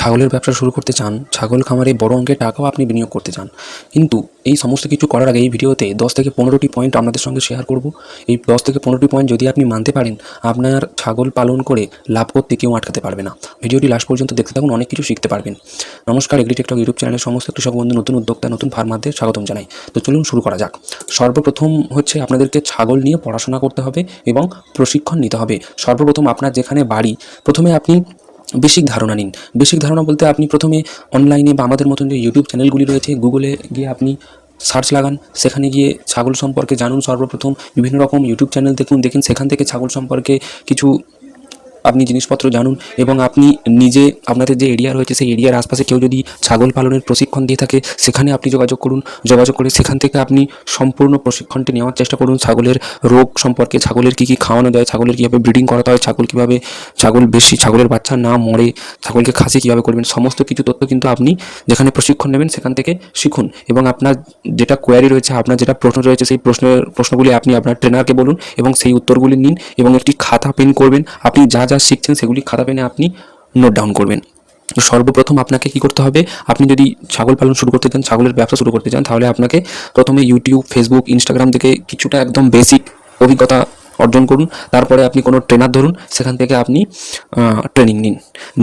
ছাগলের ব্যবসা শুরু করতে চান, ছাগল খামারে বড় অঙ্কের টাকাও আপনি বিনিয়োগ করতে চান। কিন্তু এই সমস্ত কিছু করার আগে এই ভিডিওতে দশ থেকে পনেরোটি পয়েন্ট আপনাদের সঙ্গে শেয়ার করব। এই দশ থেকে পনেরোটি পয়েন্ট যদি আপনি মানতে পারেন, আপনার ছাগল পালন করে লাভ করতে কেউ আটকাতে পারবে না। ভিডিওটি লাস্ট পর্যন্ত দেখতে থাকুন, অনেক কিছু শিখতে পারবেন। নমস্কার এগ্রিটেকটক ইউটিউব চ্যানেলের সমস্ত কৃষক বন্ধু, নতুন উদ্যোক্তা, নতুন ফার্মারদের স্বাগতম জানাই। তো চলুন শুরু করা যাক। সর্বপ্রথম হচ্ছে আপনাদেরকে ছাগল নিয়ে পড়াশোনা করতে হবে এবং প্রশিক্ষণ নিতে হবে। সর্বপ্রথম আপনার যেখানে বাড়ি, প্রথমে আপনি বেসিক ধারণা নিন। বেসিক ধারণা বলতে আপনি প্রথমে অনলাইনে বা আমাদের মতন যে ইউটিউব চ্যানেলগুলি রয়েছে গুগলে গিয়ে আপনি সার্চ লাগান। সেখানে গিয়ে ছাগল সম্পর্কে জানুন সর্বপ্রথম। বিভিন্ন রকম ইউটিউব চ্যানেল দেখুন। দেখুন সেখান থেকে ছাগল সম্পর্কে কিছু আপনি জিনিসপত্র জানুন এবং আপনি নিজে আপনাদের যে এরিয়া রয়েছে, সেই এরিয়ার আশপাশে কেউ যদি ছাগল পালনের প্রশিক্ষণ দিয়ে থাকে, সেখানে আপনি যোগাযোগ করুন। যোগাযোগ করে সেখান থেকে আপনি সম্পূর্ণ প্রশিক্ষণটি নেওয়ার চেষ্টা করুন। ছাগলের রোগ সম্পর্কে, ছাগলের কী কী খাওয়ানো যায়, ছাগলের কীভাবে ব্রিডিং করাতে হয়, ছাগল কীভাবে, ছাগল বেশি, ছাগলের বাচ্চা না মরে, ছাগলকে খাসি কীভাবে করবেন, সমস্ত কিছু তথ্য কিন্তু আপনি যেখানে প্রশিক্ষণ নেবেন, সেখান থেকে শিখুন। এবং আপনার যেটা কোয়ারি রয়েছে, আপনার যেটা প্রশ্ন রয়েছে, সেই প্রশ্নের, প্রশ্নগুলি আপনি আপনার ট্রেনারকে বলুন এবং সেই উত্তরগুলি নিন এবং একটি খাতা পেন করবেন। আপনি যা যা শিখছেন, সেগুলি খাতা পেনে আপনি নোট ডাউন করবেন। সর্বপ্রথম আপনাকে কি করতে হবে, আপনি যদি ছাগল পালন শুরু করতে চান, ছাগলের ব্যবসা শুরু করতে চান, তাহলে আপনাকে প্রথমে ইউটিউব ফেসবুক ইনস্টাগ্রাম থেকে কিছুটা একদম বেসিক অভিজ্ঞতা অর্জন করুন। তারপরে আপনি কোনো ট্রেনার ধরুন, সেখান থেকে আপনি ট্রেনিং নিন।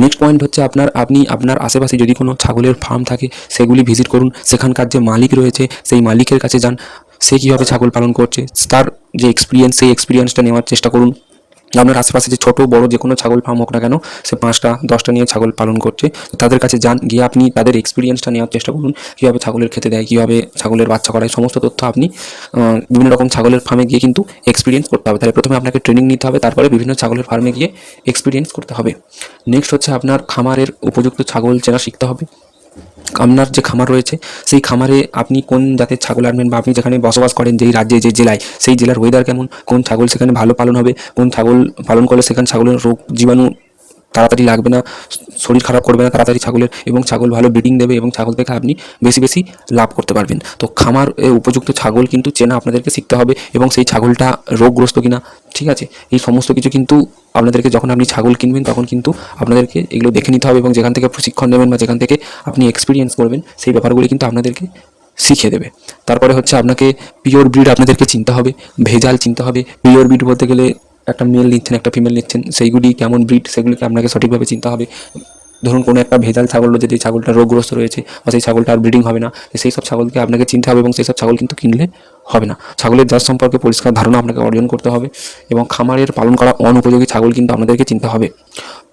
নেক্সট পয়েন্ট হচ্ছে আপনার, আপনি আপনার আশেপাশে যদি কোনো ছাগলের ফার্ম থাকে, সেগুলি ভিজিট করুন। সেখানকার যে মালিক রয়েছে, সেই মালিকের কাছে যান। সে কীভাবে ছাগল পালন করছে, তার যে এক্সপিরিয়েন্স সেই এক্সপিরিয়েন্সটা নেওয়ার চেষ্টা করুন। আপনার আশেপাশে যে ছোটো, বড় যে কোনো ছাগল ফার্ম হোক না কেন, সে পাঁচটা, দশটা নিয়ে ছাগল পালন করছে। তাদের কাছে যান, গিয়ে আপনি তাদের এক্সপিরিয়েন্সটা নেওয়ার চেষ্টা করুন, কীভাবে ছাগলের খেতে দেয়, কীভাবে ছাগলের বাচ্চা করায়, সমস্ত তথ্য আপনি বিভিন্ন রকম ছাগলের ফার্মে গিয়ে কিন্তু এক্সপিরিয়েন্স করতে হবে। তাহলে প্রথমে আপনাকে ট্রেনিং নিতে হবে, তারপরে বিভিন্ন ছাগলের ফার্মে গিয়ে এক্সপিরিয়েন্স করতে হবে। নেক্সট হচ্ছে আপনার খামারের উপযুক্ত ছাগল চেনা শিখতে হবে। আপনার যে খামার রয়েছে, সেই খামারে আপনি কোন জাতের ছাগল আনবেন বা আপনি যেখানে বসবাস করেন, যেই রাজ্যে, যে জেলায়, সেই জেলার ওয়েদার কেমন? কোন ছাগল সেখানে ভালো পালন হবে? কোন ছাগল পালন করলে সেখানে ছাগলের রোগ জীবাণু তাড়াতাড়ি লাগবে না, শরীর খারাপ করবে না তাড়াতাড়ি ছাগলের এবং ছাগল ভালো ব্রিডিং দেবে এবং ছাগল থেকে আপনি বেশি বেশি লাভ করতে পারবেন। তো খামার উপযুক্ত ছাগল কিন্তু চেনা আপনাদেরকে শিখতে হবে এবং সেই ছাগলটা রোগগ্রস্ত কিনা, ঠিক আছে? এই সমস্ত কিছু কিন্তু আপনাদেরকে যখন আপনি ছাগল কিনবেন, তখন কিন্তু আপনাদেরকে এগুলো দেখে নিতে হবে এবং যেখান থেকে প্রশিক্ষণ নেবেন বা যেখান থেকে আপনি এক্সপিরিয়েন্স করবেন, সেই ব্যাপারগুলি কিন্তু আপনাদেরকে শিখিয়ে দেবে। তারপরে হচ্ছে আপনাকে পিওর ব্রিড আপনাদেরকে চিনতে হবে, ভেজাল চিনতে হবে। পিওর ব্রিড বলতে গেলে একটা মেল নিচ্ছেন, একটা ফিমেল নিচ্ছেন, সেইগুলি কেমন ব্রিড সেগুলিকে আপনাকে সঠিকভাবে চিনতে হবে। ধরুন কোনো একটা ভেজাল ছাগল যদি ছাগলটা রোগগ্রস্ত রয়েছে বা সেই ছাগলটা আর ব্রিডিং হবে না সেই সব ছাগলকে আপনাকে চিনতে হবে এবং সেই সব ছাগল কিন্তু কিনলে হবে না। ছাগলের জাত সম্পর্কে পরিষ্কার ধারণা আপনাকে অর্জন করতে হবে এবং খামারের পালন করা অনুপযোগী ছাগল কিন্তু আপনাদেরকে চিনতে হবে।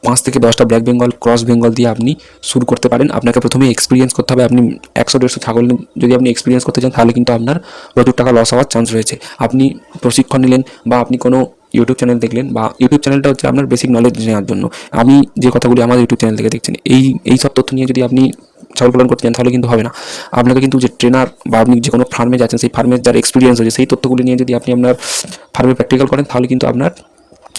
পাঁচ থেকে দশটা ব্ল্যাক বেঙ্গল ক্রস বেঙ্গল দিয়ে আপনি শুরু করতে পারেন। আপনাকে প্রথমে এক্সপিরিয়েন্স করতে হবে। আপনি একশো, দেড়শো ছাগল যদি আপনি এক্সপিরিয়েন্স করতে চান, তাহলে কিন্তু আপনার প্রচুর টাকা লস হওয়ার চান্স রয়েছে। আপনি প্রশিক্ষণ নিলেন বা আপনি কোনো ইউটিউব চ্যানেল দেখলেন বা ইউটিউব চ্যানেলটা হচ্ছে আপনার বেসিক নলেজ নেওয়ার জন্য। আমি যে কথাগুলি আমার ইউটিউব চ্যানেল থেকে দেখছেন, এই এই সব তথ্য নিয়ে যদি আপনি পালন করতে চান, তাহলে কিন্তু হবে না। আপনাকে কিন্তু যে ট্রেনার বা আপনি যে কোনো ফার্মে যাচ্ছেন, সেই ফার্মের যার এক্সপিরিয়েন্স হয়েছে সেই তথ্যগুলি নিয়ে যদি আপনি আপনার ফার্মে প্র্যাকটিক্যাল করেন, তাহলে কিন্তু আপনার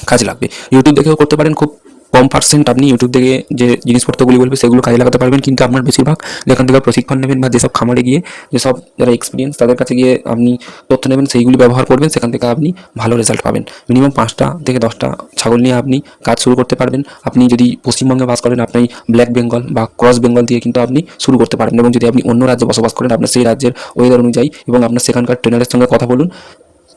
কাজে লাগবে। ইউটিউব দেখেও করতে পারেন, খুব কম পার্সেন্ট আপনি ইউটিউব থেকে যে জিনিসপত্রগুলি বলবে, সেগুলো কাজে লাগাতে পারবেন। কিন্তু আপনার বেশিরভাগ যেখান থেকে প্রশিক্ষণ নেবেন বা যেসব খামারে গিয়ে যেসব যারা এক্সপিরিয়েন্স তাদের কাছে গিয়ে আপনি তথ্য নেবেন, সেইগুলি ব্যবহার করবেন, সেখান থেকে আপনি ভালো রেজাল্ট পাবেন। মিনিমাম পাঁচটা থেকে দশটা ছাগল নিয়ে আপনি কাজ শুরু করতে পারবেন। আপনি যদি পশ্চিমবঙ্গে বাস করেন, আপনি ব্ল্যাক বেঙ্গল বা ক্রস বেঙ্গল দিয়ে কিন্তু আপনি শুরু করতে পারেন। এবং যদি আপনি অন্য রাজ্যে বসবাস করেন, আপনার সেই রাজ্যের ওয়েদার অনুযায়ী এবং আপনার সেখানকার ট্রেনারের সঙ্গে কথা বলুন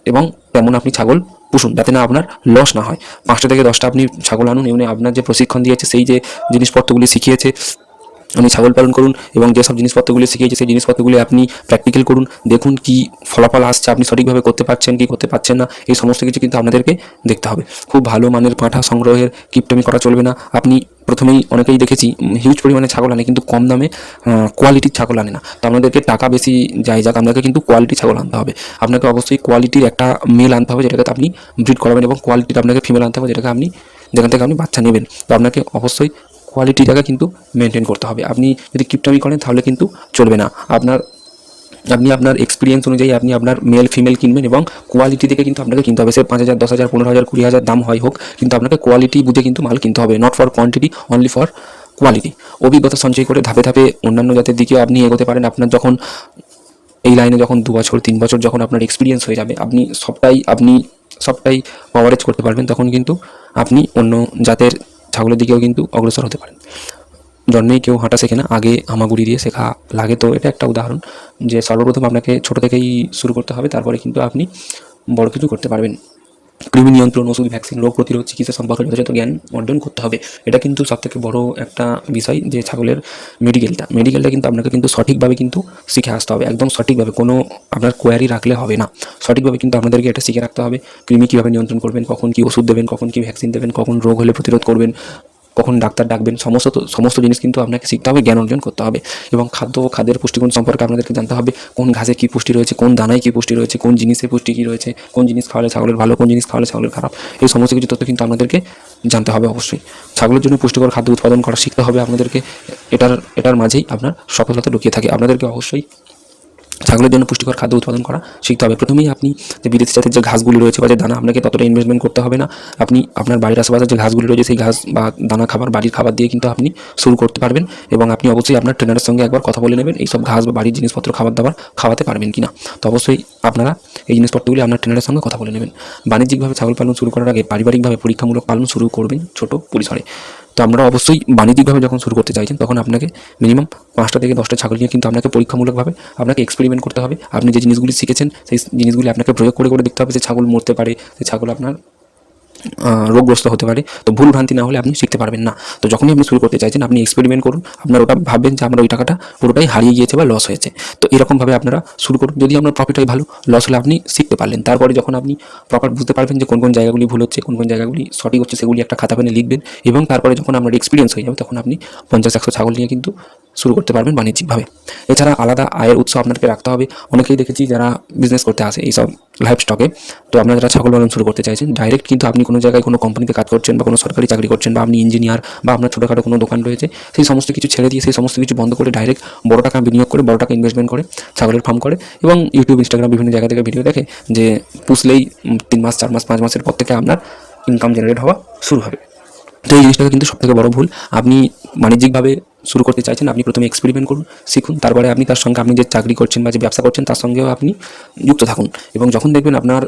এবং তেমন আপনি ছাগল পুষুন, যাতে না আপনার লস না হয়। পাঁচটা থেকে দশটা আপনি ছাগল আনুন, এমনি আপনার যে প্রশিক্ষণ দিয়েছে, সেই যে জিনিসপত্রগুলি শিখিয়েছে আপনি ছাগল পালন করুন এবং যেসব জিনিসপত্রগুলি শিখিয়েছে, সেই জিনিসপত্রগুলি আপনি প্র্যাকটিক্যাল করুন। দেখুন কি ফলাফল আসছে, আপনি সঠিকভাবে করতে পারছেন কি করতে পারছেন না, এই সমস্ত কিছু কিন্তু আপনাদেরকে দেখতে হবে। খুব ভালো মানের পাঁঠা সংগ্রহের কিপটমি করা চলবে না। আপনি প্রথমেই অনেকেই দেখেছি হিউজ পরিমাণে ছাগল আনে কিন্তু কম দামে কোয়ালিটির ছাগল আনে না। তো আপনাদেরকে টাকা বেশি যাই যাক, আপনাকে কিন্তু কোয়ালিটি ছাগল আনতে হবে। আপনাকে অবশ্যই কোয়ালিটির একটা মেল আনতে হবে যেটাকে আপনি ব্রিড করাবেন এবং কোয়ালিটির আপনাকে ফিমেল আনতে হবে যেটাকে আপনি, যেখান থেকে আপনি বাচ্চা নেবেন। তো আপনাকে অবশ্যই কোয়ালিটিটাকে কিন্তু মেনটেন করতে হবে। আপনি যদি কিপটামি করেন, তাহলে কিন্তু চলবে না। আপনার, আপনি আপনার এক্সপিরিয়েন্স অনুযায়ী আপনি আপনার মেল ফিমেল কিনবেন এবং কোয়ালিটি দেখে কিন্তু আপনাকে কিনতে হবে। সে পাঁচ হাজার, দশ হাজার, পনেরো হাজার, কুড়ি হাজার দাম হয় হোক, কিন্তু আপনাকে কোয়ালিটি বুঝে কিন্তু মাল কিনতে হবে। Not for quantity only for quality অভিজ্ঞতা সঞ্চয় করে ধাপে ধাপে অন্যান্য জাতের দিকেও আপনি এগোতে পারেন। আপনার যখন এই লাইনে যখন দু বছর তিন বছর যখন আপনার এক্সপিরিয়েন্স হয়ে যাবে, আপনি সবটাই আপনি সবটাই কভারেজ করতে পারবেন। তখন কিন্তু আপনি অন্য জাতের ছাগলের দিকেও কিন্তু অগ্রসর হতে পারেন। জন্মেই কেউ হাঁটা শেখে না, আগে হামাগুড়ি দিয়ে শেখা লাগে। তো এটা একটা উদাহরণ যে সর্বপ্রথম আপনাকে ছোটো থেকেই শুরু করতে হবে, তারপরে কিন্তু আপনি বড় কিছু করতে পারবেন। কৃমি নিয়ন্ত্রণ ওষুধ ভ্যাকসিন রোগ প্রতিরোধ, চিকিৎসা সম্পর্কে যথাযথ জ্ঞান অর্জন করতে হবে। এটা কিন্তু সবথেকে বড় একটা বিষয় যে ছাগলের মেডিকেলটা মেডিকেলটা কিন্তু আপনাকে কিন্তু সঠিকভাবে কিন্তু শিখে আসতে হবে। একদম সঠিকভাবে কোনো আপনার কোয়ারি রাখলে হবে না। সঠিকভাবে কিন্তু আপনাদেরকে এটা শিখে রাখতে হবে। কৃমি কীভাবে নিয়ন্ত্রণ করবেন, কখন কী ওষুধ দেবেন, কখন কী ভ্যাকসিন দেবেন, কখন রোগ হলে প্রতিরোধ করবেন কখন ডাক্তার ডাকবেন, সমস্ত সমস্ত জিনিস কিন্তু আপনাকে শিখতে হবে, জ্ঞান অর্জন করতে হবে এবং খাদ্য ও খাদ্যের পুষ্টিগুণ সম্পর্কে আপনাদেরকে জানতে হবে। কোন ঘাসে কী পুষ্টি রয়েছে, কোন দানায় কী পুষ্টি রয়েছে, কোন জিনিসে পুষ্টি কী রয়েছে, কোন জিনিস খাওয়ালে ছাগলের ভালো, কোন জিনিস খাওয়ালে ছাগলের খারাপ। এই সমস্ত কিছু তথ্য কিন্তু আপনাদেরকে জানতে হবে অবশ্যই। ছাগলের জন্য পুষ্টিকর খাদ্য উৎপাদন করা শিখতে হবে আপনাদেরকে। এটার এটার মাঝেই আপনার সফলতা লুকিয়ে থাকে। আপনাদেরকে অবশ্যই ছাগলের জন্য পুষ্টিকর খাদ্য উৎপাদন করা শিখতে হবে। প্রথমেই আপনি যে বিদেশি জাতের যে ঘাসগুলি রয়েছে বা যে দানা, আপনাকে ততটা ইনভেস্টমেন্ট করতে হবে না। আপনি আপনার বাড়ির আশেপাশে যে ঘাসগুলি রয়েছে, সেই ঘাস বা দানা খাবার, বাড়ির খাবার দিয়ে কিন্তু আপনি শুরু করতে পারবেন এবং আপনি অবশ্যই আপনার ট্রেনারের সঙ্গে একবার কথা বলে নেবেন এই সব ঘাস বা বাড়ির জিনিসপত্র খাবার দাবার খাওয়াতে পারবেন কিনা। তো অবশ্যই আপনারা এই জিনিসপত্রগুলি আপনার ট্রেনারের সঙ্গে কথা বলে নেবেন। বাণিজ্যিকভাবে ছাগল পালন শুরু করার আগে পারিবারিকভাবে পরীক্ষামূলক পালন শুরু করবেন ছোট পরিসরে। তো আমরা অবশ্যই বাণিজ্যিকভাবে যখন শুরু করতে চাইছেন, তখন আপনাকে মিনিমাম পাঁচটা থেকে দশটা ছাগল নিয়ে কিন্তু আপনাকে পরীক্ষামূলকভাবে আপনাকে এক্সপেরিমেন্ট করতে হবে। আপনি যে জিনিসগুলি শিখেছেন, সেই জিনিসগুলি আপনাকে প্রয়োগ করে করে দেখতে হবে যে ছাগল মরতে পারে সেই ছাগল আপনার রোগগ্রস্ত হতে পারে। তো ভুল ভ্রান্তি না হলে আপনি শিখতে পারবেন না। তো যখনই আপনি শুরু করতে চাইছেন, আপনি এক্সপেরিমেন্ট করুন। আপনার ওটা ভাববেন যে আমরা ওই টাকাটা পুরোটাই হারিয়ে গিয়েছে বা লস হয়েছে। তো এরকমভাবে আপনারা শুরু করুন। যদি আপনার প্রফিট হয় ভালো লস হলে আপনি শিখতে পারলেন। তারপরে যখন আপনি প্রপার বুঝতে পারবেন যে কোন কোন জায়গাগুলি ভুল হচ্ছে, কোন কোন জায়গাগুলি সঠিক হচ্ছে, সেগুলি একটা খাতা পেনে লিখবেন এবং তারপরে যখন আপনার এক্সপিরিয়েন্স হয়ে যাবে, তখন আপনি পঞ্চাশ, একশো ছাগল নিয়ে কিন্তু শুরু করতে পারবেন বাণিজ্যিকভাবে। এছাড়া আলাদা আয়ের উৎস আপনাকে রাখতে হবে। অনেকেই দেখেছি যারা বিজনেস করতে আসে এইসব লাইফ স্টকে তো আপনারা যারা ছাগল পালন শুরু করতে চাইছেন ডাইরেক্ট কিন্তু আপনি কোনো জায়গায় কোনো কোম্পানিতে কাজ করছেন বা কোনো সরকারি চাকরি করছেন বা আপনি ইঞ্জিনিয়ার বা আপনার ছোটোখাটো কোনো দোকান রয়েছে, সেই সমস্ত কিছু ছেড়ে দিয়ে, সেই সমস্ত কিছু বন্ধ করে ডাইরেক্ট বড় টাকা বিনিয়োগ করে, বড় টাকা ইনভেস্টমেন্ট করে, ছাগলের ফার্ম করে এবং ইউটিউব ইনস্টাগ্রাম বিভিন্ন জায়গা থেকে ভিডিও দেখে যে পুষলেই তিন মাস, চার মাস, পাঁচ মাসের পর থেকে আপনার ইনকাম জেনারেট হওয়া শুরু হবে। তো এই জিনিসটা কিন্তু সবথেকে বড় ভুল। আপনি বাণিজ্যিকভাবে শুরু করতে চাইছেন, আপনি প্রথমে এক্সপেরিমেন্ট করুন, শিখুন, তারপরে আপনি তার সঙ্গে আপনি যে চাকরি করছেন বা যে ব্যবসা করছেন, তার সঙ্গেও আপনি যুক্ত থাকুন এবং যখন দেখবেন আপনার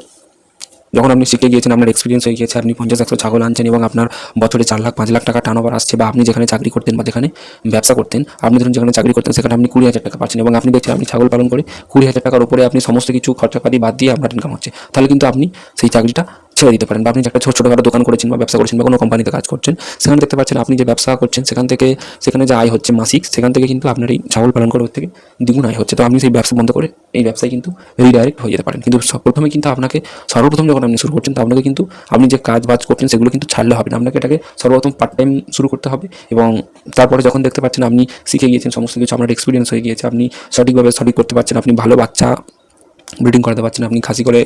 যখন আপনি শিখে গিয়েছেন, আপনার এক্সপিরিয়েন্স হয়ে গিয়েছে, আপনি পঞ্চাশ, একশো ছাগল আনছেন এবং আপনার বছরে চার লাখ, পাঁচ লাখ টাকা টার্ন আসছে বা আপনি যেখানে চাকরি করতেন বা যেখানে ব্যবসা করতেন, আপনি ধরুন যেখানে চাকরি করতেন, সেখানে আপনি কুড়ি হাজার টাকা পাচ্ছেন এবং আপনি দেখছেন আপনি ছাগল পালন করে কুড়ি হাজার টাকার উপরে আপনি সমস্ত কিছু খরচাপাতি বাদ দিয়ে আপনার ইনকাম হচ্ছে। তাহলে কিন্তু আপনি সেই চাকরিটা ছেড়ে দিতে পারেন বা আপনি একটা ছোট ছোটোখাটো দোকান করেছেন বা ব্যবসা করছেন বা কোনো কোম্পানিতে কাজ করছেন, সেখানে দেখতে পাচ্ছেন আপনি যে ব্যবসা করছেন, সেখান থেকে, সেখানে যে আয় হচ্ছে মাসিক, সেখান থেকে কিন্তু আপনার এই ছাগল পালন করার থেকে দ্বিগুণ আয় হচ্ছে। তো আপনি সেই ব্যবসা বন্ধ করে এই ব্যবসায় কিন্তু রিডাইরেক্ট হয়ে যেতে পারেন। কিন্তু প্রথমে কিন্তু আপনাকে সর্বপ্রথম যখন আপনি শুরু করছেন, তো আপনাকে কিন্তু আপনি যে কাজ বাজ করছেন, সেগুলো কিন্তু ছাড়লে হবে না। আপনাকে এটাকে সর্বপ্রথম পার্ট টাইম শুরু করতে হবে এবং তারপরে যখন দেখতে পাচ্ছেন আপনি শিখে গিয়েছেন, সমস্ত কিছু আপনার এক্সপিরিয়েন্স হয়ে গিয়েছে, আপনি সঠিকভাবে সঠিক করতে পারছেন, আপনি ভালো বাচ্চা ব্রিডিং করাতে পারছেন, আপনি খাসি করে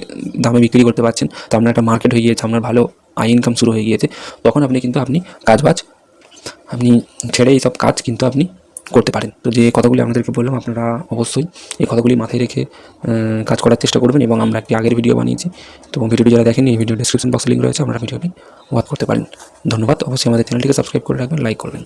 দামে বিক্রি করতে পারছেন, তো আপনার একটা মার্কেট হয়ে গিয়েছে, আপনার ভালো আই ইনকাম শুরু হয়ে গিয়েছে, তখন আপনি কিন্তু আপনি কাজ বাজ আপনি ছেড়ে এইসব কাজ কিন্তু আপনি করতে পারেন। তো যে কথাগুলি আপনাদেরকে বললাম, আপনারা অবশ্যই এই কথাগুলি মাথায় রেখে কাজ করার চেষ্টা করবেন এবং আমরা একটি আগের ভিডিও বানিয়েছি। তো ভিডিওটি যারা দেখেন এই ভিডিও ডিসক্রিপশন বক্সে লিঙ্ক রয়েছে, আপনারা ভিডিওটি ওয়াচ করতে পারেন। ধন্যবাদ। অবশ্যই আমাদের চ্যানেলটিকে সাবস্ক্রাইব করে রাখবেন লাইক করবেন।